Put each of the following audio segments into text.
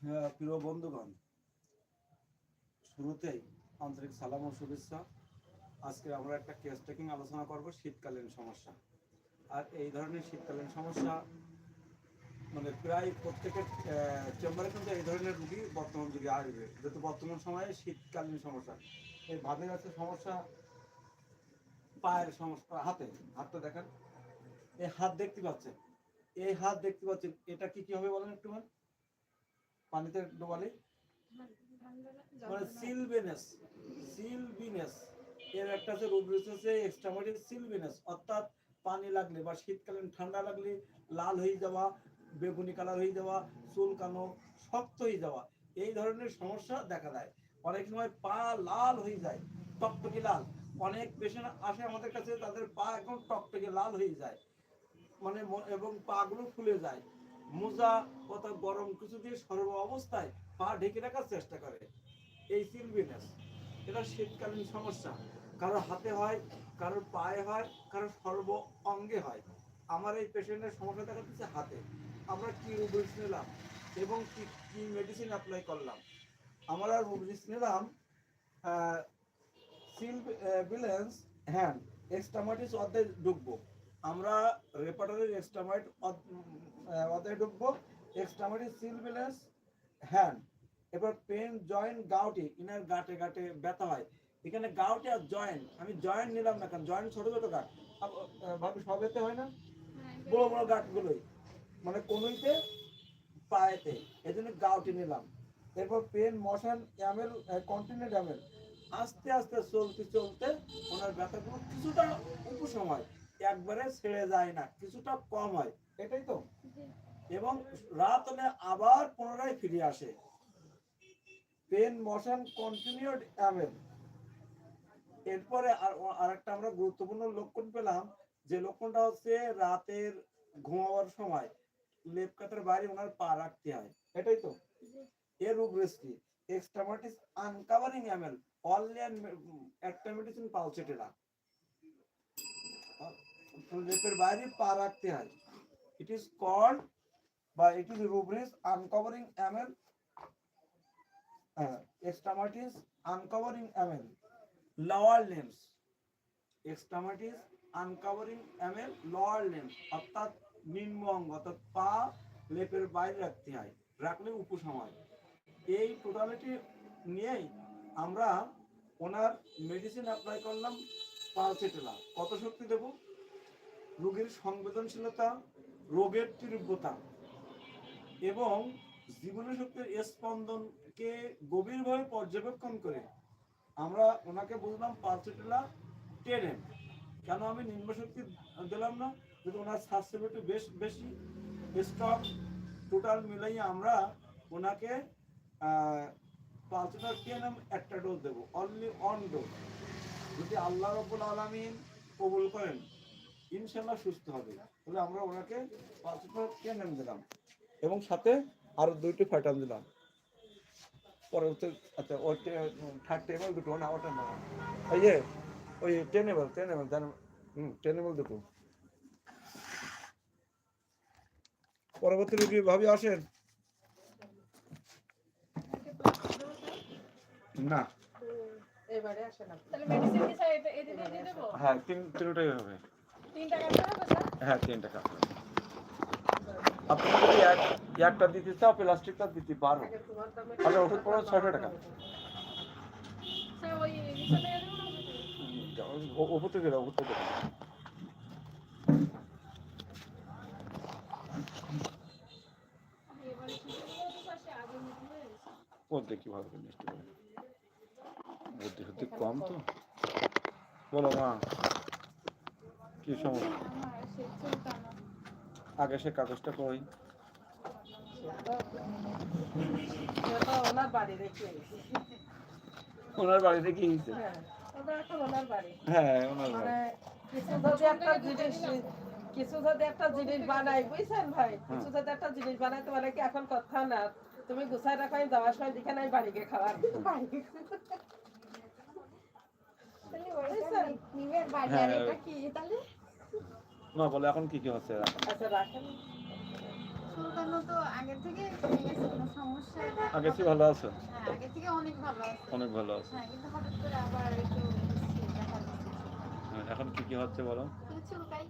হ্যাঁ প্রিয় বন্ধুগণ, শুরুতেই আন্তরিক সালাম ও শুভেচ্ছা। আজকে আমরা একটা কেস টেকিং আলোচনা করব, শীতকালীন সমস্যা। আর এই ধরনের শীতকালীন সমস্যা মানে প্রায় প্রত্যেকের চেম্বারে কিন্তু এই ধরনের রুগী বর্তমান যুগে আসবে। যেহেতু বর্তমান সময়ে শীতকালীন সমস্যা, এই ভাবের আছে সমস্যা, পায়ের সমস্যা, হাতে, হাতটা দেখেন। এই হাত দেখতে পাচ্ছেন এই হাত দেখতে পাচ্ছেন এটা কি কি হবে বলেন একটু মান? পানিতে ডোবালে? মানে সিলবেনেস সিলবিনেস এর একটা আছে রূপ রয়েছে এক্সট্রামাটিক সিলবিনেস অর্থাৎ পানি লাগলে বা শীতকালীন ঠান্ডা লাগলে লাল হয়ে যাওয়া, বেগুনি কালার হয়ে যাওয়া চুলকানো শক্ত হয়ে যাওয়া, এই ধরনের সমস্যা দেখা দেয়। অনেক সময় পা লাল হয়ে যায়, টকটকে লাল। অনেক পেশেন্ট আসে আমাদের কাছে, তাদের পা একদম টকটকে লাল হয়ে যায়। মানে এবং পাগুলো ফুলে যায়। মোজা কত গরম কিছু দিয়ে সর্ব অবস্থায় পা ঢেকে রাখার চেষ্টা করে। এই সিলবিনেস এটা শীতকালীন সমস্যা। কারও হাতে হয়, কারোর পায়ে হয়, কারোর সর্ব অঙ্গে হয়। আমার এই পেশেন্টের সমস্যা দেখা দিচ্ছে হাতে। আমরা কি রুবিস নিলাম এবং কি কি মেডিসিন অ্যাপ্লাই করলাম? আমরা রুবিস নিলাম সিল বিলেন্স হ্যান্ড এক্সট্রামাটিস অর্ধে ঢুকবো আমরা রেপাটারের এক্সট্রামাইট অর্ধে ঢুকবো। এক্সট্রামাটিস সিল বিলেন্স হ্যান্ড এবার পেন জয়েন্ট গাউটি ইনার গাটে গাটে ব্যথা হয়। এখানে গাউটি আর জয়েন্ট আমি জয়েন্ট নিলাম না কারণ জয়েন্ট ছোট ছোট গাট ভাবি সবেতে হয় না? বড় বড় গাঁটগুলোই মানে কোনোইতে পায়েতে। এই জন্য গাউটি নিলাম। এরপর পেন মশান অ্যামেল কন্টিনিউ অ্যামেল আস্তে আস্তে চলতে চলতে ওনার ব্যথাগুলো কিছুটা উপশম হয়। একবারে ছেড়ে যায় না কিছুটা কম হয়। এটাই তো। এবং রাত হলে আবার পুনরায় ফিরে আসে। পেন মোশন কন্টিনিউড অ্যামেল এরপরে আর আরেকটা আমরা গুরুত্বপূর্ণ লক্ষণ পেলাম যে লক্ষণটা হচ্ছে রাতের ঘুমাবার সময় লেপ কাতের বাইরে ওনার পা রাখতে হয়। এটাই তো। এর রোগগ্রস্তি এক্সট্রামাটিস আনকাভারিং অ্যামেল অনলি একটা মেডিসিন পালসেটেরা লেপের বাইরে পা রাখতে হয়। ইট ইজ কল্ড বা it is rubrics uncovering amel extremities uncovering amel lower limbs extremities uncovering amel lower limbs অর্থাৎ নিম্ন অঙ্গ, অর্থাৎ পা লেপের বাইরে রাখতে হয়, রাখলে উপশম হয় এই টোটালিটি নিয়েই আমরা ওনার মেডিসিন অ্যাপ্লাই করলাম পালসেটেলা। কত শক্তি দেব? রোগীর সংবেদনশীলতা, রোগের তীব্রতা এবং জীবনী শক্তির স্পন্দনকে গভীরভাবে পর্যবেক্ষণ করে আমরা ওনাকে বললাম পালসেটেলা টেন এম। কেন আমি নিম্ন শক্তি দিলাম না? যদি ওনার সাবসিবিলিটি বেশ, বেশি স্টক টোটাল মিলাই আমরা ওনাকে পালসেটেলা টেন এম একটা ডোজ দেবো অনলি অন ডোজ যদি আল্লাহ রব্বুল আলমিন কবুল করেন ইনশাল্লাহ সুস্থ হবে। তাহলে আমরা ওনাকে টেন দিলাম এবং সাথে আরও দুইটি ফাইটাম দিলাম। পরে হচ্ছে আচ্ছা ওই থার্ড টেবিল দুটো না ওটা না। ওই যে ওই টেন এবল টেন এবল জানো হুম টেন এবল দুটো। পরবর্তী রুগী ভাবি আসেন। না। এবারে আসেন তাহলে মেডিসিন কি স্যার এটা দিয়ে দেবো? হ্যাঁ তিন তিনটাই হবে। তিন টাকা করে হবে স্যার হ্যাঁ তিনটা কাপ আপনি যদি এক একটা দিতে চাও প্লাস্টিকটা দিতে পারো আগে তোমার দামে তাহলে ওষুধ পড়ো ছয়শো টাকা স্যার ওই হিসাবে দেবো না ও- ওপর থেকে দাও ওপর থেকে দাও। এবারে কি করব তো পাশে আগে মিটিং হয়ে গেছে ও দেখি ভালো করে মিষ্টি করে বুদ্ধি শুদ্ধি কম তো বলো মা কি সমস্যা? আগে সে কাগজটা ওনার বাড়িতে কি হয়েছে? হ্যাঁ মানে জিনিস কিছু যদি একটা জিনিস বানাই, বুঝছেন ভাই? কিছু একটা জিনিস বানাই কি এখন না? তুমি গুছাই রাখো, আমি যাওয়ার সময় দেখে নাই বাড়ি গিয়ে খাবার বাড়ি গিয়ে তাহলে ওইটা বুঝছেন? নিমের বাড়ি আর হ্যাঁ। এটা কি তাহলে না বলে এখন কি কি হচ্ছে? আচ্ছা আগে থেকে ভালো আছে? হ্যাঁ আগে থেকে অনেক ভালো আছে। অনেক ভালো আছে। হ্যাঁ কিন্তু হঠাৎ করে আবার একটু হচ্ছে, দেখা যাচ্ছে হ্যাঁ, এখন কি কি হচ্ছে বলো? চুলকাই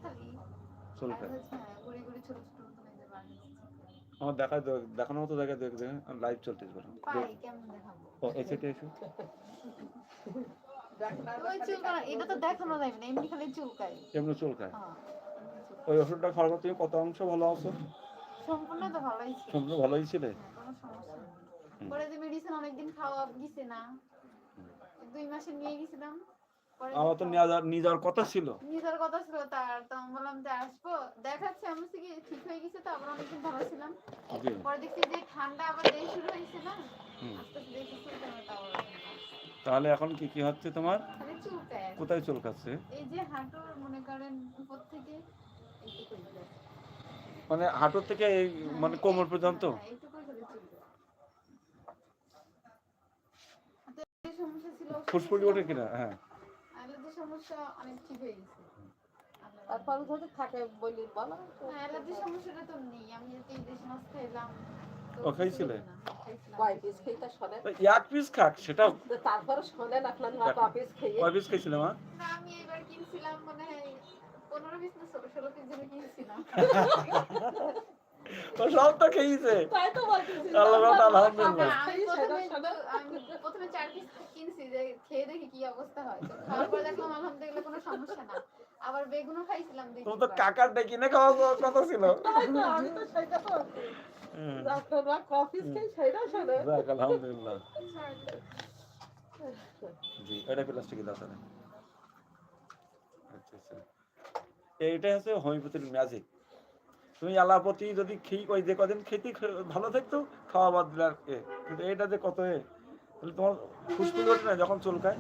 হ্যাঁ। আমার দেখা দেখানোর মতো জায়গায় দেখ দেখে লাইভ চলতেছে বলো। দেখাবো? ও এসো। ওই চুলকানো এটা তো দেখানো যাবে না এমনি খালি চুলকাই এমনি চুলকায়? হ্যাঁ ওই ওষুধটা খাওয়ার পর তুমি কত অংশ ভালো আছো? সম্পূর্ণ তো ভালোই ছিল। সম্পূর্ণ ভালোই ছিলে? হ্যাঁ, কোনো সমস্যা নেই। হুম। পরে যে মেডিসিন অনেকদিন খাওয়া গেছে না দুই মাসে নিয়ে গেছিলাম আমার তো নিয়ে যাওয়ার নিয়ে যাওয়ার কথা ছিল। নিজের কথা ছিল তার তো আমি বললাম যে আসব। দেখাচ্ছে আমি কি ঠিক হয়ে গেছে তো আবার অনেকদিন ভালো ছিলাম। পরে দেখছি যে ঠান্ডা আবার দেরি শুরু হয়েছে না। তাহলে এখন কি কি হচ্ছে তোমার। কোথায় চুলকাচ্ছে মনে থেকে হাঁটুর থেকে এই মানে কোমর পর্যন্ত? হ্যাঁ, এইটুকুই খালি চুলকায়। হাতে যে সমস্যা ছিল ওষুধ ফুসফুলি ওঠে কিনা? হ্যাঁ। সমস্যা অনেক ঠিক হয়ে গেছে। তারপর যদি থাকে বলি বলো। না, সমস্যাটা তো নেই। আমি যদি ইলিশ মাছ খাইলাম তো ও, খাইছিলে? কয় পিস খেয়ে শোনেন এক পিস খাক সেটা তারপরে শোনেন আপনার মা দেখো। খেয়ে কয় পিস খেয়েছিলে মা? না, আমি এবার কিনছিলাম মানে পনেরো পিস না ষোলো ষোলো পিস যেন কিনছিলাম। ও সব তো খেয়েছে। তাই তো বলতেছি আল্লাহ রহমতে আলহামদুলিল্লাহ। প্রথমে চার পিস কিনছি যে খেয়ে দেখি কি অবস্থা হয়। খাওয়ার পর দেখলাম আলহামদুলিল্লাহ কোনো সমস্যা না। আবার বেগুনও খাইছিলাম তুমি তো। কাকার ডেকে না খাওয়া কথা ছিল? আমি তো সেটা তো খেয়ে সেটা যাক, আলহামদুলিল্লাহ। জি এটা প্লাস্টিকের দাঁত আছে আচ্ছা আচ্ছা। এইটা হচ্ছে হোমিওপ্যাথির ম্যাজিক তুমি এলাপতি যদি খেয়ে ওই যে কদিন খেতে ভালো থাকতো খাওয়া বাদ দিলে আর কিন্তু এটা যে কত এ? তাহলে তোমার ফুসফুস ওঠে না যখন চুলকায়?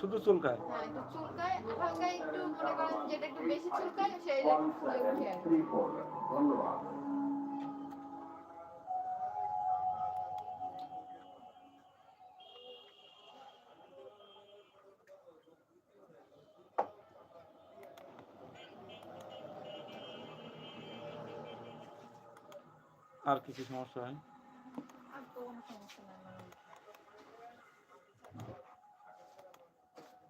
শুধু চুলকায়? হ্যাঁ, একটু চুলকায়, হালকা একটু মনে করেন যেটা একটু বেশি চুলকায় সেটা একটু ফুলে উঠে আর কি। আর কি কি সমস্যা হয়? আর তো কোনো সমস্যা নাই আমার। এটা কখন বেশি হয় চুলকানিটা সারাদিন তো অফিসে থাকি কোনো সমস্যা নেই। হুম। বাসায় আসার পরে দেখে এরকম চুলকানো বাসায় আসার পর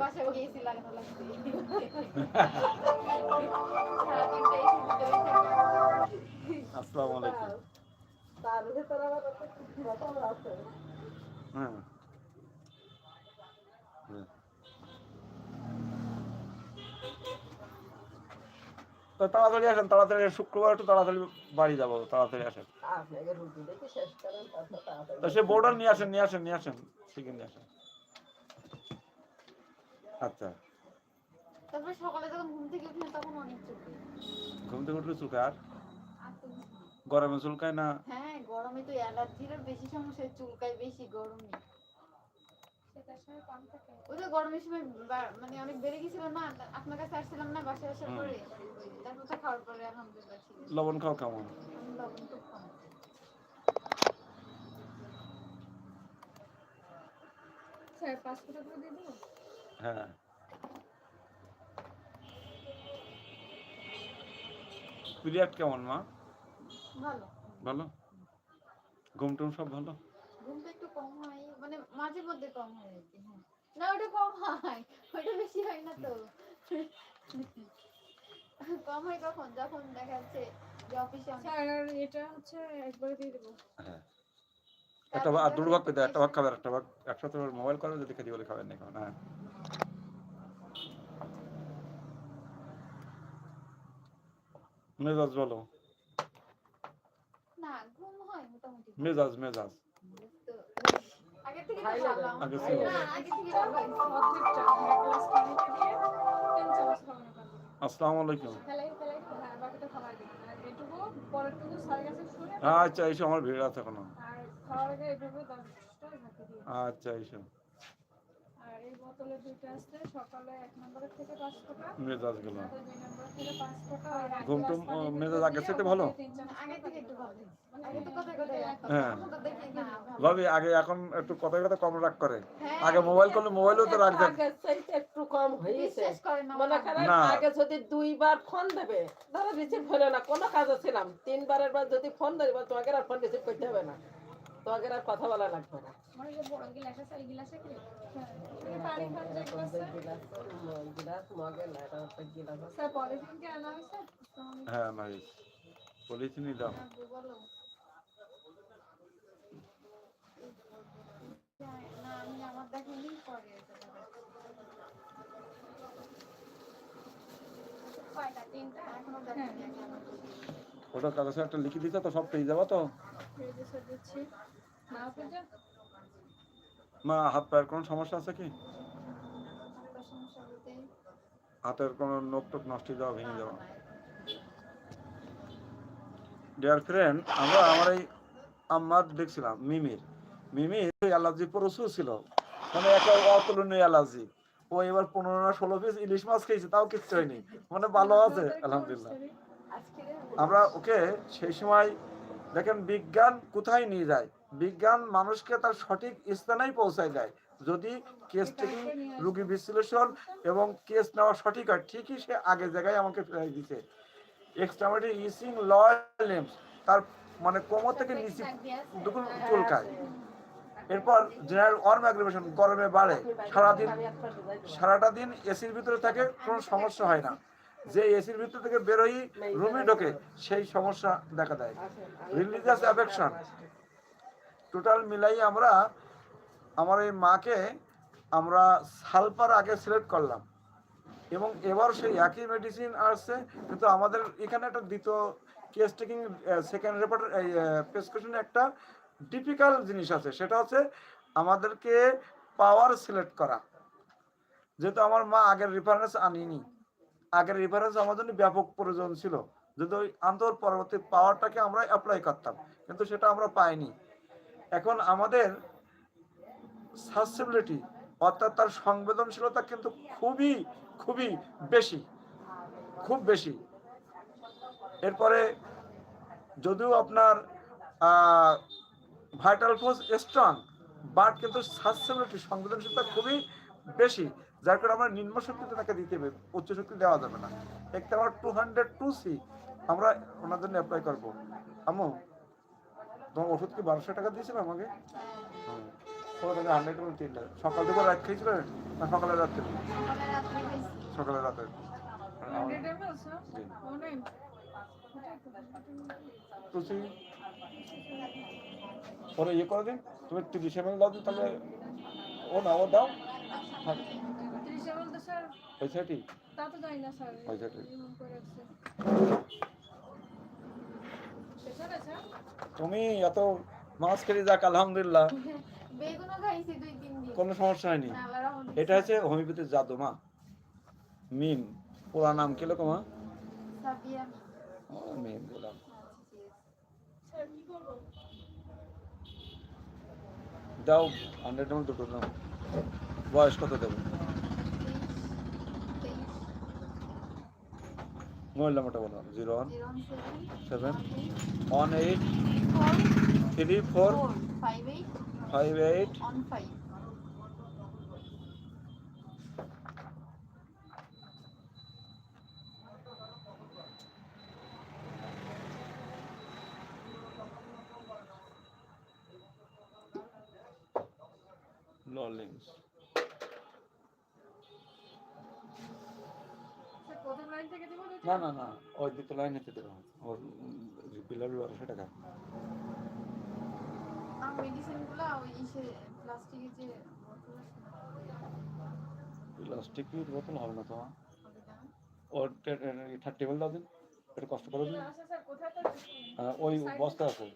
বাসায় গিয়েছি লাগানো লাগছে সারাদিনটা এসে ভিতরেই থাকি। আসসালামু আলাইকুম। তার ভেতরে আবার একটা ব্যাপার আছে। হ্যাঁ হ্যাঁ। তো তাড়াতাড়ি আসেন তাড়াতাড়ি শুক্রবার একটু তাড়াতাড়ি বাড়ি যাব তাড়াতাড়ি আসেন। তো সে বোর্ডার নিয়ে আসেন নিয়ে আসেন নিয়ে আসেন। চিকেন নিয়ে আসেন। আচ্ছা। তারপরে সকালে যখন ঘুম থেকে উঠি তখন অনেক চুলকায় ঘুম থেকে উঠলে চুলকায় আর। গরমে চুলকায় না? হ্যাঁ গরমে তো অ্যালার্জির বেশি সমস্যা চুলকায় বেশি গরমে। সেটার সময় কম থাকে। ওই তো গরমের সময় মানে অনেক বেড়ে গেছিল না আপনার কাছে আসছিলাম না বাসায় আসার পরে? তারপর তো খাওয়ার পরে আলহামদুলিল্লাহ লবণ খাও কেমন লবণ খুব। কম স্যার পাঁচ করে দিয়ে দেবো? হ্যাঁ। পিরিয়ড কেমন মা? ভালো। ভালো? ঘুম টুম সব ভালো? ঘুমটা একটু কম হয় মানে মাঝে মধ্যে কম হয় আর কি হ্যাঁ। না ওটা কম হয় ওটা বেশি হয় না তো। কম হয় কখন? যখন দেখা যাচ্ছে যে অফিসে স্যার এটা হচ্ছে একবারে দিয়ে দেবো। হ্যাঁ। একটা আর দুটো ভাগ পেতে একটা ভাগ খাবে একটা ভাগ একসাথে মোবাইল করবে যদি খেতে বলে খাবেন না খাবেন হ্যাঁ। মেজাজ বলো না ঘুম হয় মোটামুটি। মেজাজ মেজাজ। গাছে আলাইকুম। আচ্ছা এইসব আমার ভিড় আছে এখনও। আচ্ছা এইসব এই বোতলে দুইটা আসলে সকালে এক নম্বরের থেকে পাঁচ ফোঁটা মেজাজগুলো। দুই নম্বর থেকে পাঁচ ফোঁটা ঘুম টুম, মেজাজ দিয়ে আগের ভালো? মধ্যে তিন চামচ আগে থেকে একটু তো হ্যাঁ। তো না, ভালো। ভাবি আগে এখন একটু কথা কথা কম রাগ করে। হ্যাঁ, আগে মোবাইল করলে মোবাইলেও তো রাখ দেন একটু কম হয়েছে। মনে করেন আগে যদি দুইবার ফোন দেবে ধরো রিসিভ হলো না কোনো কাজে ছিলাম। তিনবারের বার যদি ফোন দেবে তোমাকে আর ফোন রিসিভ করতে হবে না। তোমাকে আর কথা বলা লাগবে না। আমার বড় গিলাস আছে এই গিলাসে কি? পানি খান যে এরকম যে গিলাস ম- গিলাস মগে না এটা হচ্ছে স্যার পলিথিন কি আনা হয়েছে? হ্যাঁ ভাই পলিথিনই দাও। না, আমি আমার দেখিনি পরে কয়টা? তিনটা? এখনও দেখিনি, ওটা কাগজে একটা লিখে দিতে তো সব পেয়ে যাব তো। দিচ্ছি। মা হাত পায়ের কোনো সমস্যা আছে কি? হাতের কোনো নোক টোক নষ্ট যাওয়া, ভেঙে যাওয়া? ডিয়ার ফ্রেন্ড আমরা আমার এই আম্মার দেখছিলাম, মিমির। মিমির অ্যালার্জি প্রচুর ছিল। মানে একটা অতুলনীয় অ্যালার্জি ও এবার পনেরো না ষোলো পিস ইলিশ মাছ খেয়েছে, তাও কিচ্ছু হয়নি। মানে ভালো আছে, আলহামদুলিল্লাহ। আমরা ওকে সেই সময় দেখেন বিজ্ঞান কোথায় নিয়ে যায়? বিজ্ঞান মানুষকে তার সঠিক স্থানেই পৌঁছায় দেয়। যদি কেস টেকিং রুগী বিশ্লেষণ এবং কেস নেওয়া সঠিক হয় ঠিকই সে আগে জায়গায় আমাকে ফেরাই দিছে। এক্সট্রামেটি ইসিং লয়েমস তার মানে কোমর থেকে নিচে দুপুর চুলকায়। এরপর জেনারেল ওয়ার্ম অ্যাগ্রিভেশন গরমে বাড়ে সারাদিন। সারাটা দিন এসির ভিতরে থাকে কোনো সমস্যা হয় না। যে এসির ভিতর থেকে বেরোই রুমে ঢোকে সেই সমস্যা দেখা দেয়। আসেন, আমি Religious affection. টোটাল মিলাই আমরা, আমার এই মাকে আমরা সালপার আগে সিলেক্ট করলাম। এবং এবার সেই একই মেডিসিন আসছে, কিন্তু আমাদের এখানে একটা দ্বিতীয় কেস টেকিং সেকেন্ড রেপোর্ট প্রেসক্রিপশনে একটা ডিফিকাল্ট জিনিস আছে, সেটা হচ্ছে আমাদেরকে পাওয়ার সিলেক্ট করা। যেহেতু আমার মা আগের রেফারেন্স আনিনি, আগের রেফারেন্স আমার জন্য ব্যাপক প্রয়োজন ছিল, যদি ওই আন্তর পরবর্তী পাওয়ারটাকে আমরা অ্যাপ্লাই করতাম, কিন্তু সেটা আমরা পাইনি। এখন আমাদের সাসেবিলিটি অর্থাৎ তার সংবেদনশীলতা কিন্তু খুবই খুবই বেশি, খুব বেশি। এরপরে যদিও আপনার ভাইটাল ফোর্স স্ট্রং বাট কিন্তু সাসেবিলিটি সংবেদনশীলতা খুবই বেশি, যার কারণে আমরা নিম্ন শক্তিতে তাকে দিতে হবে, উচ্চ শক্তি দেওয়া যাবে না। একটা আমরা টু হান্ড্রেড টু সি আমরা ওনার জন্য অ্যাপ্লাই করব। আমু তোমার ওষুধ কি বারোশো টাকা দিয়েছিল আমাকে? হুম তোমার হান্ড্রেড তিনটা সকাল থেকে রাত খেয়েছিলেন না সকালে রাত্রে? সকালে রাতে। তুলসী? পরে ইয়ে করে দিন। তুমি তিরিশ এম দাও দিন তাহলে। ও না ও দাও। হ্যাঁ। তিরিশ তুমি এত মাছ খেয়ে যাক আলহামদুলিল্লাহ। কোনো সমস্যা হয়নি। এটা হচ্ছে হোমিওপ্যাথির জাদু মা। মিম পুরা নাম কি লোক মা? মিম বললাম দাও হান্ড্রেড দুটো নাও বয়স কত দেবো? মোবাইল নাম্বারটা বলো zero one seven one eight three four five eight one না না না ওই দুটো লাইন হতে দেবো। ওর বিলের বারোশো টাকা প্লাস্টিকের বোতল হবে না না? ওর থার্ড টেবিল দাও দিন। একটু কষ্ট করে দিন। তো হ্যাঁ, ওই বস্তা আছে।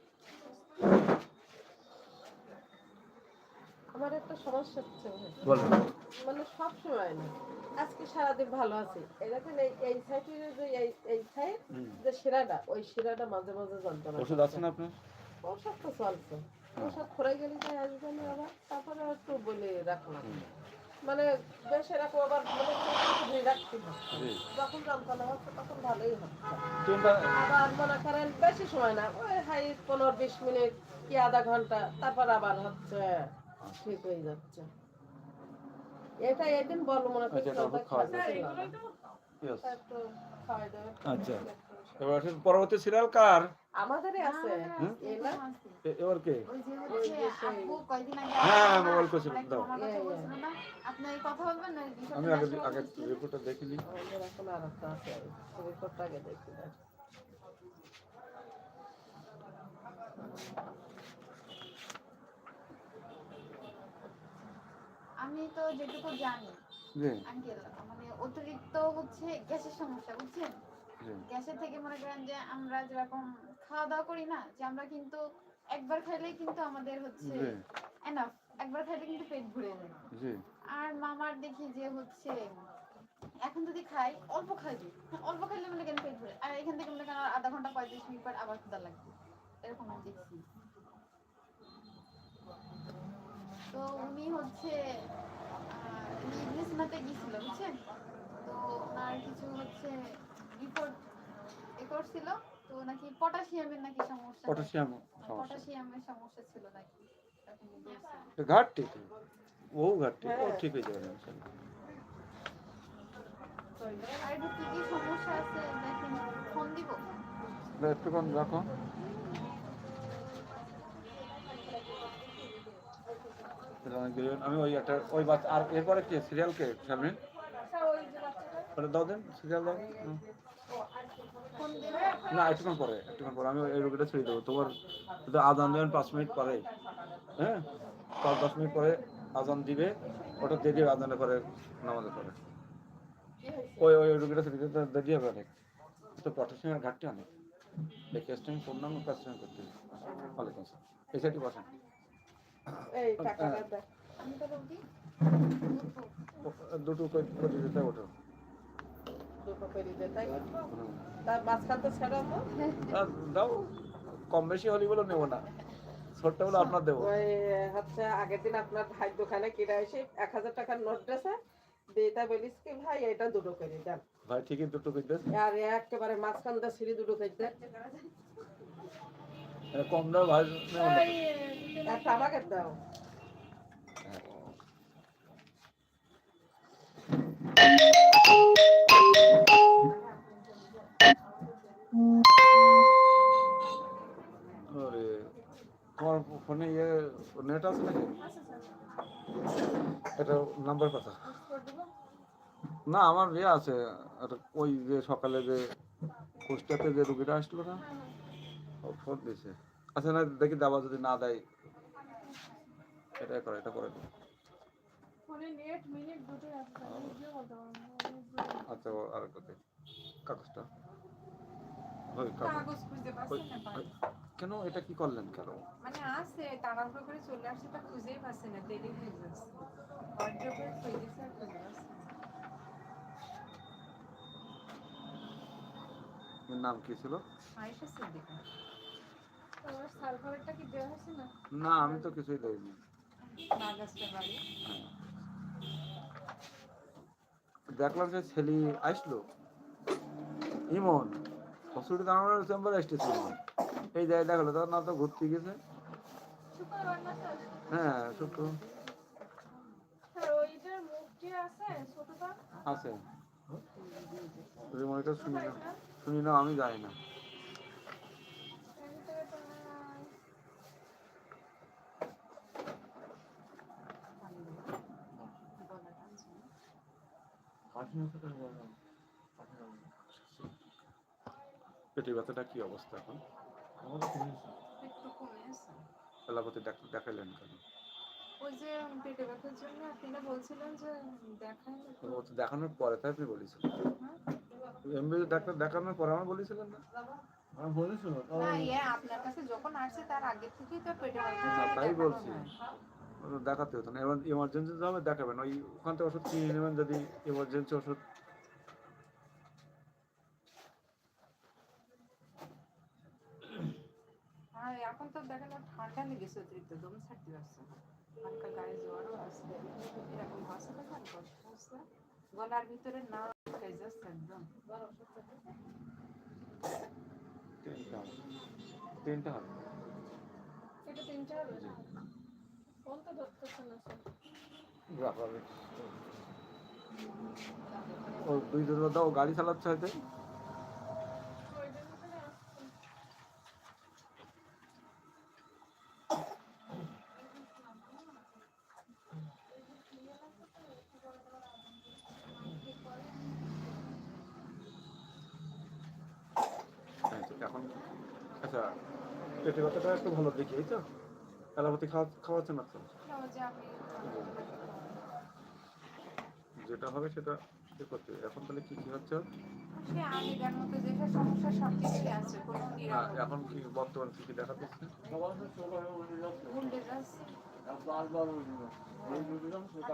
আমার একটা সমস্যা হচ্ছে। বলেন। মানে সব সময় না। আজকে সারাদিন ভালো আছি। দেখেন এই এই সাইডের যে এই এই সাইড যে শিরাটা ওই শিরাটা মাঝে মাঝে যন্ত্রণা ওষুধ আছে না আপনার? ওষুধ তো চলছে। ওষুধ খোরাই গেলে তাই আসবে না আবার তারপরে একটু বলে রাখলাম মানে বেশ এরকম আবার মানে হয়। জি। যখন যন্ত্রণা হচ্ছে তখন ভালোই হচ্ছে আবার মনে করেন বেশি সময় না ওই হাই পনেরো বিশ মিনিট কি আধা ঘণ্টা তারপর আবার হচ্ছে ঠিক হয়ে যাচ্ছে। এটা এদিন বলো মনে আচ্ছা, করছি দেবে আচ্ছা। এবার পরবর্তী সিরিয়াল কার? আমাদেরই আছে। এবার কে? হ্যাঁ, মোবাইল আমার দাও। বলছিল না? আপনি কথা বলবেন না আমি আগে আগে রিপোর্টটা দেখিনি। আমাদের আর একটা আছে রিপোর্টটা আগে দেখি না আমি তো যেটুকু জানি আঙ্কেল মানে অতিরিক্ত হচ্ছে গ্যাসের সমস্যা বুঝছেন? গ্যাসের থেকে মনে করেন যে আমরা যেরকম খাওয়া দাওয়া করি না যে আমরা কিন্তু একবার খাইলেই কিন্তু আমাদের হচ্ছে এনাফ একবার খাইলে কিন্তু পেট ভরে যায়। আর মামার দেখি যে হচ্ছে এখন যদি খাই অল্প খাইবে অল্প খাইলে মনে কেন পেট ভরে আর এখান থেকে মনে করেন আর আধা ঘণ্টা পঁয়ত্রিশ মিনিট পর আবার ক্ষুদা লাগবে। এরকম আমি দেখছি। তো উনি হচ্ছে ইংলিশনাতে গিয়েছিল বুঝছেন? তো ওনার কিছু হচ্ছে রিপোর্ট এ করছিল। তো নাকি পটাশিয়ামের নাকি সমস্যা? পটাশিয়াম সমস্যা। পটাশিয়ামের সমস্যা ছিল নাকি। ঘাটতি ও ঘাটতি ও। ঠিক হয়ে যাবে আর কি কি সমস্যা আছে দেখেন ফোন দিব। একটুক্ষণ রাখো আমি ওই একটা ওই বাচ্চা আর এরপরে কে? সিরিয়াল কে? শারমিন? ওটা দাও দেন সিরিয়াল দাও। না একটুক্ষণ পরে একটুক্ষণ পরে। আমি এই রোগীটা ছেড়ে দেবো। তোমার যদি আজান দেবেন পাঁচ মিনিট পরে হ্যাঁ? পাঁচ দশ মিনিট পরে আজান দিবে ওটা দিয়ে দিবে আজানের পরে নামাজের পরে ওই ওই রোগীটা ছেড়ে দিতে দেরি হবে অনেক। তো পটাশিয়ামের ঘাটতি অনেক। এই কেসটা আমি করলাম কাজ করতে হবে। ওয়ালাইকুম আসসালাম। এই সাইডে বসেন। এই টাকাটা দেখ আমি তো বলছি দুটো করে করে দিতে ওটা দুটো করে দে তাই তার মাঝখান তো ছেড়ে তো দাও কম বেশি হলে বলে নেব না। ছোটটা বলে আপনার দেবো। ওই হচ্ছে আগের দিন আপনার ভাই দোকানে কিনে এসে এক হাজার টাকার নোট বলিস কি ভাই এটা দুটো করে দেন ভাই ঠিকই দুটো করে দেন আর একেবারে মাঝখান দিয়ে সিঁড়ি দুটো করে দেন কম দাও। একটা আমাকে দাও। আরে তোমার ফোনে ইয়ে নেট আছে নাকি? এটা নাম্বার কথা। না আমার ইয়ে আছে একটা ওই যে সকালে যে পোস্টাতে যে রুগীটা আসলো না? ফোন দিছে আচ্ছা না দেখি দাবা যদি না দেয়। এটা করে এটা করে। আচ্ছা আর কাগজটা। ওই- কেন এটা কি করলেন কেন? মানে আছে তাড়াহুড়ো করে চলে আসছে তা খুঁজেই পাচ্ছে না দেরি হয়ে যাচ্ছে। খুঁজে খুঁজে নাম কি ছিল? আয়েশা সিদ্দিকা তোমার সালফারেরটা কি দেওয়া হয়েছে না? না আমি তো কিছুই দেইনি। বাগাসটা দেখলাম যে ছেলে আসলো। ইমন হসপিটাল আমার চেম্বারে আসতেছে এই জায়গায় দেখাল তখন না তো ঘুরতে গেছে। হ্যাঁ শুক্র। আছে শুনি না। আমি যাই না এখান থেকে তোমার পেটের ব্যথাটা কি অবস্থা এখন? এলাপতি দেখাইলেন কেন? ওই যে পেটে ব্যথার জন্য আপনি বলছিলেন যে দেখাই দেখানোর পরে তাই আপনি বলেছিলেন? এমবি ডাক্তার দেখানোর পরে আমার বলেছিলেন না? আমি বলেছিলাম না ইয়ে আপনার কাছে যখন আসছে তার আগে থেকেই তো পেটে ব্যথা তাই বলছি। দেখাতে হতো না। এবার ইমার্জেন্সি যাবে দেখাবেন। ওই ওখান থেকে ওষুধ কিনে নেবেন যদি ইমার্জেন্সি ওষুধ। এখন তো দেখেন ঠান্ডা লেগেছে অতিরিক্ত দম ছাড়তে পারছে না। হালকা গায়ে জ্বরও আছে এরকম হচ্ছে তো আর কষ্ট হচ্ছে গলার ভিতরে না আটকে যাচ্ছে একদম। তিনটা হবে। তিনটা হবে। এটা তিনটা হবে? তো ধরতেছে না ও দুই জন দাও গাড়ি চালাচ্ছে হয়তো ওইটার ভিতরে আসছে হ্যাঁ, ঠিক, এখন আচ্ছা পেটে ব্যথাটা একটু ভালো দেখি এই তো অ্যালোপ্যাথি খাওয়া খাওয়াচ্ছে না তো? না, ওই যেটা হবে সেটা ইয়ে করতে এখন তাহলে কি কি হচ্ছে? এখন কি বর্তমান কি কি দেখা যাচ্ছে?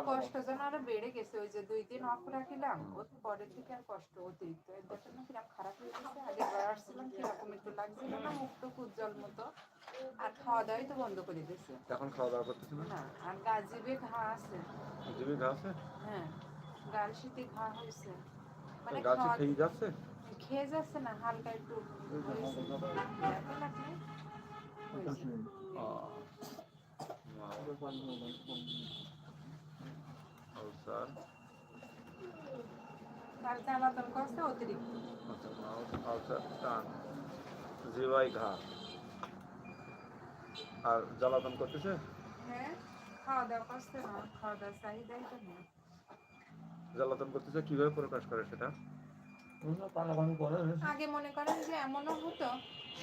কষ্ট যেন আরও বেড়ে গেছে ওই যে দুই দিন অফ রাখিলাম ওর পরের থেকে আর কষ্ট অতিরিক্ত। এর না কীরকম খারাপ হয়ে গেছে আগে বার আসছিলাম কীরকম একটু লাগছিল না মুখটা উজ্জ্বল মতো। আর খাওয়া দাওয়াই তো বন্ধ করে দিয়েছে। এখন খাওয়া দাওয়া করতেছে না? আর ঘা আছে। জিবি ঘা আছে? হ্যাঁ গাল শীতে ঘা হয়েছে। মানে গাছে খেয়ে যাচ্ছে? খেয়ে যাচ্ছে না হালকা একটু তার জ্বালাতন করছে অতিরিক্ত। জিবাই ঘা। আর জ্বালাতন করতেছে? হ্যাঁ জ্বালাতন করতেছে কীভাবে প্রকাশ করে সেটা? আগে মনে করেন যে এমনও হতো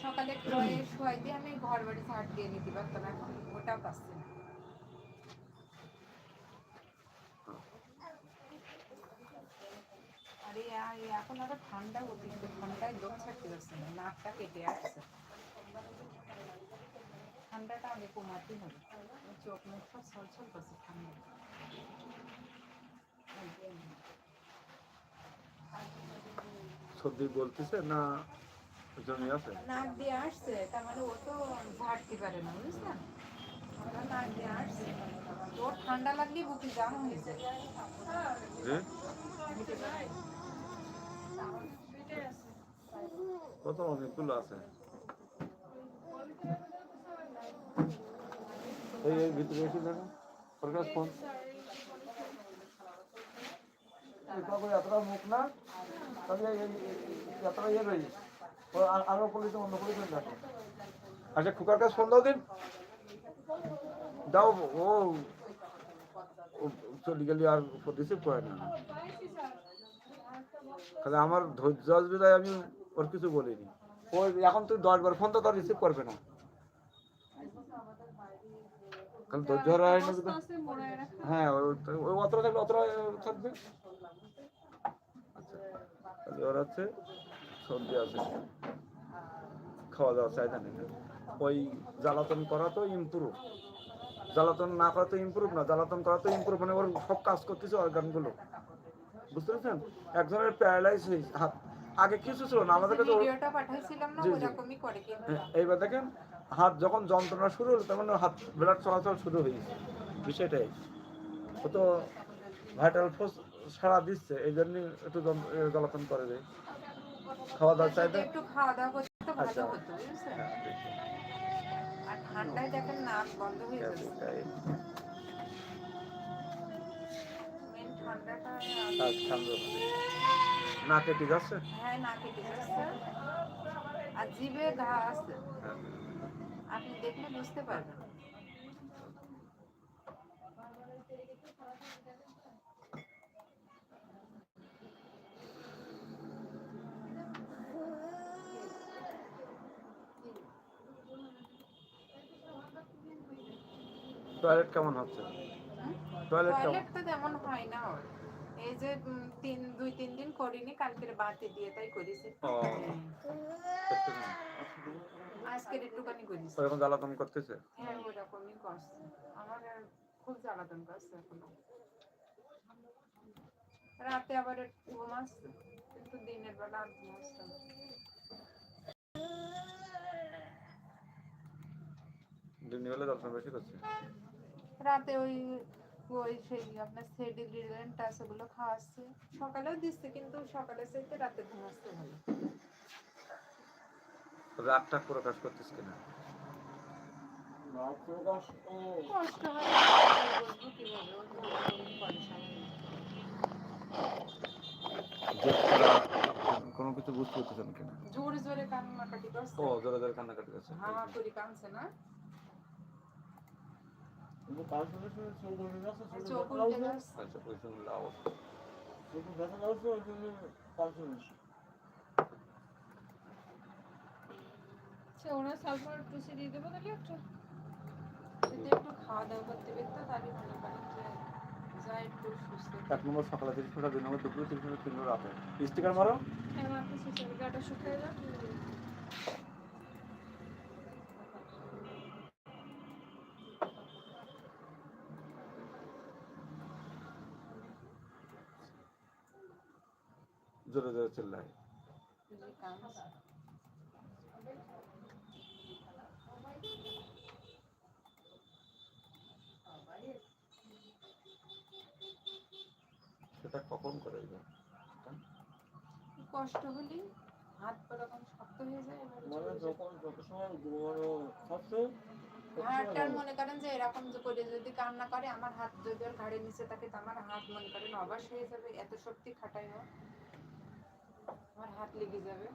সকালে খাওয়াই শোয়াই দিয়ে আমি ঘর বাড়ি ঝাড় দিয়ে নিতে পারতাম এখন ওটাও পাচ্ছি না। আরে এখন আরও ঠান্ডা অতিরিক্ত ঠান্ডায় দম ছাড়তে পারছে না নাকটা কেটে আসছে। ঠান্ডাটা আগে কমাতেই হবে চোখ মুখ সব করছে ঠান্ডা সর্দি বলতেছে না জমি আছে? নাক দিয়ে আসছে তার মানে ও তো ঝাড়তে পারে না বুঝলেন? নাক দিয়ে আসছে। ওর ঠান্ডা লাগলেই বুকে জাম হয়ে যায়। যে কত অনেকগুলো আছে? এই এই ভিতরে এসে দেখো। প্রকাশ ফোন। এতটা মুখ না? তাহলে এতটা ইয়ে রয়েছে আরও পুলিশ অন্য পুলিশ দেখো আচ্ছা খুকার কাছে ফোন দাও দিন দাও, ও চলে গেলে আর রিসিভ করে না। তাহলে আমার ধৈর্য আসবে তাই আমি ওর কিছু বলিনি। ও, এখন তুই দশ বার ফোন তো তার রিসিভ করবে না। কারণ ধৈর্য হারা হয় না আছে হ্যাঁ ওই- অতটা থাকলে অতটা থাকবে। আচ্ছা তাহলে ওর হচ্ছে সর্দি আছে। খাওয়া দাওয়া চাহিদা নেই। ওই জ্বালাতন করা তো ইমপ্রুভ জ্বালাতন না করা তো ইমপ্রুভ না জ্বালাতন করা তো ইমপ্রুভ মানে ওর সব কাজ করতেছে অর্গানগুলো বুঝতে পেরেছেন? এক ধরনের প্যারালাইজ হয়েছে হাত আগে কিছু ছিল না আমাদের কাছে কিন্তু। হ্যাঁ, এইবার দেখেন হাত যখন যন্ত্রণা শুরু হলো তখন হাত ব্লাড চলাচল শুরু হয়ে গেছে। বিষয়টাই। ও তো ভাইটাল ফোর্স সারা দিচ্ছে এই জন্য একটু জ্বালাতন করে দেয় খাওয়া দাওয়া চাইতে একটু খাওয়া দাওয়া করতে ভালো আচ্ছা। হতো হ্যাঁ, ঠিক। আছে। আর ঠান্ডায় দেখেন নাক বন্ধ হয়ে হ্যাঁ, যাচ্ছে। এটাই। মেন ঠান্ডাটা আর ঠান্ডা না কেটে যাচ্ছে হ্যাঁ না কেটে যাচ্ছে আর জিভে ঘা আছে। হ্যাঁ। আপনি দেখলে বুঝতে পারবেন। টয়লেট কেমন হচ্ছে? টয়লেট তো তেমন হয় না। এই যে তিন দুই তিন দিন করিনি কালকের বাতি দিয়ে তাই করেছি। হ্যাঁ। আজকের একটুখানি ওরকম জ্বালাতন করতেছে? হ্যাঁ ওরকমই করছে। আমার খুব জ্বালাতন করছে এখনও। রাতে আবার ঘুম আসছে কিন্তু দিনের বেলা আর ঘুম আসছে না। দিনের বেলা যত্ন বেশি করছে? রাতে ওই ওই সেই আপনার সেডি লিলেন্টাস ওগুলো খাওয়াচ্ছে। সকালেও দিচ্ছে কিন্তু সকালে চাইতে রাতে ঘুমাচ্ছে ভালো রাগ টাগ প্রকাশ করতেছ কিনা কষ্ট হয় বলব কীভাবে ওই তো ওরকম করে স্বাভাবিক। যে তারা কোনো? কিছু বুঝতে পারতেছেন কিনা? জোরে জোরে কান্নাকাটি করছে। ও জোরে জোরে কান্নাকাটি করছে। হা হা করে কাঁদছে না। চোখ উল্টে যাচ্ছে। আচ্ছা ওই শুনলে আওয়াজ আচ্ছা ওনার সালফার টুসি দিয়ে দেবো তাহলে একটু। যদি একটু খাওয়া দাওয়া করতে পারতো তাহলে যে যা একটু সুস্থ। এক নম্বর সকালে তিরিশ মিনিট দুই নম্বর দুপুরে তিরিশ মিনিট তিন নম্বর রাতে। স্টিকার মারো। হ্যাঁ গাটা শুকিয়ে যাক। জোরে জোরে চিল্লায়। যে কখন করে দিবে কষ্ট হলে হাত পা রকম শক্ত হয়ে যায় মানে যখন যত সময় ঘুমানো যায়। হাতটার মনে করেন যে এরকম যে করে যদি কান্না করে আমার হাত যদি ওর ঘাড়ের নিচে থাকে তো আমার হাত মনে করেন অবাস হয়ে যাবে এত শক্তি খাটাই ও। আমার হাত লেগে যাবে